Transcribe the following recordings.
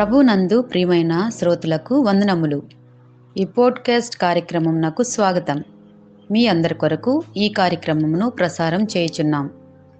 ప్రభునందు ప్రియమైన శ్రోతలకు వందనములు. ఈ పోడ్కాస్ట్ కార్యక్రమం నాకు స్వాగతం. మీ అందరి కొరకు ఈ కార్యక్రమమును ప్రసారం చేయుచున్నాం.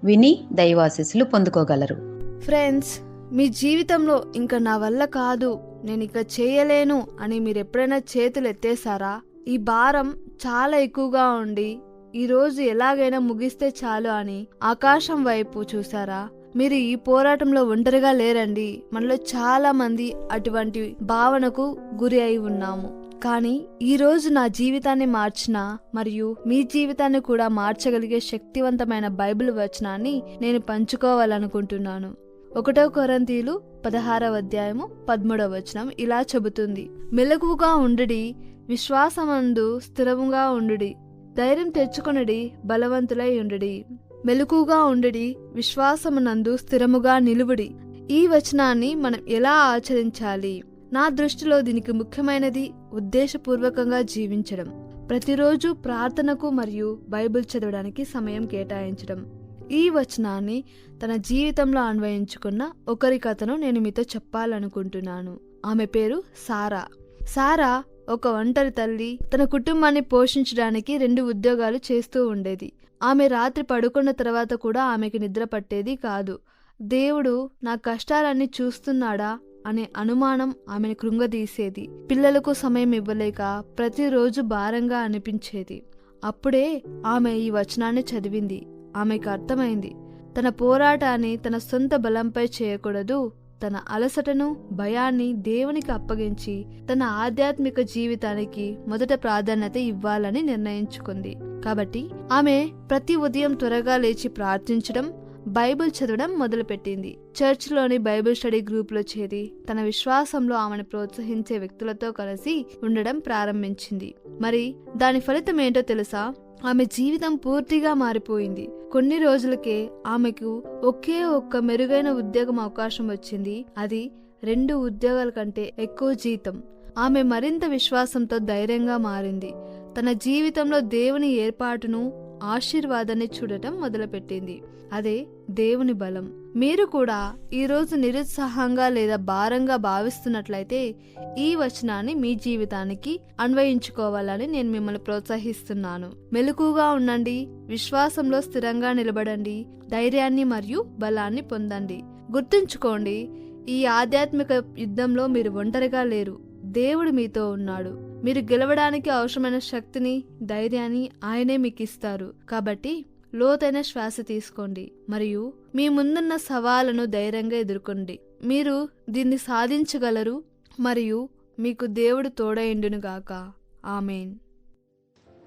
విని దైవాశీస్సులు పొందుకోగలరు. ఫ్రెండ్స్ మీ జీవితంలో ఇంకా నా వల్ల కాదు నేను ఇక చేయలేను అని మీరు ఎప్పుడైనా చేతులు ఎత్తేసారా ఈ భారం చాలా ఎక్కువగా ఉండి ఈ రోజు ఎలాగైనా ముగిస్తే చాలు అని ఆకాశం వైపు చూసారా మీరు ఈ పోరాటంలో ఒంటరిగా లేరండి. మనలో చాలా మంది అటువంటి భావనకు గురి అయి ఉన్నాము. కానీ ఈరోజు నా జీవితాన్ని మార్చిన మరియు మీ జీవితాన్ని కూడా మార్చగలిగే శక్తివంతమైన బైబిల్ వచనాన్ని నేను పంచుకోవాలనుకుంటున్నాను. ఒకటో కొరంతీలు పదహారవ అధ్యాయము పదమూడవ వచనం ఇలా చెబుతుంది. మెలకువగా ఉండుడి విశ్వాసమందు స్థిరముగా ఉండుడి ధైర్యం తెచ్చుకొనుడి బలవంతులై ఉండుడి. మెలకుగా ఉండుడి విశ్వాసమునందు స్థిరముగా నిలువుడి. ఈ వచనాన్ని మనం ఎలా ఆచరించాలి? నా దృష్టిలో దీనికి ముఖ్యమైనది ఉద్దేశపూర్వకంగా జీవించడం. ప్రతిరోజు ప్రార్థనకు మరియు బైబిల్ చదవడానికి సమయం కేటాయించడం. ఈ వచనాన్ని తన జీవితంలో అన్వయించుకున్న ఒకరి కథను నేను మీతో చెప్పాలనుకుంటున్నాను. ఆమె పేరు సారా. సారా ఒక ఒంటరి తల్లి తన కుటుంబాన్ని పోషించడానికి రెండు ఉద్యోగాలు చేస్తూ ఉండేది. ఆమె రాత్రి పడుకున్న తర్వాత కూడా ఆమెకి నిద్ర పట్టేది కాదు. దేవుడు నా కష్టాలన్నీ చూస్తున్నాడా? అనే అనుమానం ఆమెను కృంగదీసేది. పిల్లలకు సమయం ఇవ్వలేక ప్రతిరోజు భారంగా అనిపించేది. అప్పుడే ఆమె ఈ వచనాన్ని చదివింది. ఆమెకు అర్థమైంది. తన పోరాటాన్ని తన సొంత బలంపై చేయకూడదు. తన అలసటను భయాన్ని దేవునికి అప్పగించి తన ఆధ్యాత్మిక జీవితానికి మొదట ప్రాధాన్యత ఇవ్వాలని నిర్ణయించుకుంది. కాబట్టి ఆమె ప్రతి ఉదయం త్వరగా లేచి ప్రార్థించడం బైబిల్ చదవడం మొదలుపెట్టింది. చర్చ్లోని బైబిల్ స్టడీ గ్రూప్లో చేరి తన విశ్వాసంలో ఆమెను ప్రోత్సహించే వ్యక్తులతో కలిసి ఉండడం ప్రారంభించింది. మరి దాని ఫలితం ఏంటో తెలుసా? ఆమె జీవితం పూర్తిగా మారిపోయింది. కొన్ని రోజులకే ఆమెకు ఒకే ఒక్క మెరుగైన ఉద్యోగం అవకాశం వచ్చింది. అది రెండు ఉద్యోగాల కంటే ఎక్కువ జీతం. ఆమె మరింత విశ్వాసంతో ధైర్యంగా మారింది. తన జీవితంలో దేవుని ఏర్పాటును ఆశీర్వాదాన్ని చూడటం మొదలుపెట్టింది. అదే దేవుని బలం. మీరు కూడా ఈరోజు నిరుత్సాహంగా లేదా భారంగా భావిస్తున్నట్లయితే ఈ వచనాన్ని మీ జీవితానికి అన్వయించుకోవాలని నేను మిమ్మల్ని ప్రోత్సహిస్తున్నాను. మెలకుగా ఉండండి విశ్వాసంలో స్థిరంగా నిలబడండి ధైర్యాన్ని మరియు బలాన్ని పొందండి. గుర్తుంచుకోండి ఈ ఆధ్యాత్మిక యుద్ధంలో మీరు ఒంటరిగా లేరు. దేవుడు మీతో ఉన్నాడు. మీరు గెలవడానికి అవసరమైన శక్తిని ధైర్యాన్ని ఆయనే మీకు ఇస్తారు కాబట్టి లోతైన శ్వాస తీసుకోండి. మరియు మీ ముందున్న సవాలను ధైర్యంగా ఎదుర్కొండి. మీరు దీన్ని సాధించగలరు మరియు మీకు దేవుడు తోడైండునుగాక. ఆమెన్.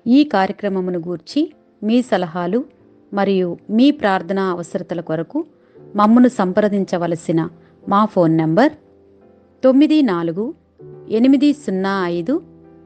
ఈ కార్యక్రమమును గూర్చి మీ సలహాలు మరియు మీ ప్రార్థనా అవసరతల కొరకు మమ్మను సంప్రదించవలసిన మా ఫోన్ నంబర్ తొమ్మిది నాలుగు ఎనిమిది సున్నా ఐదు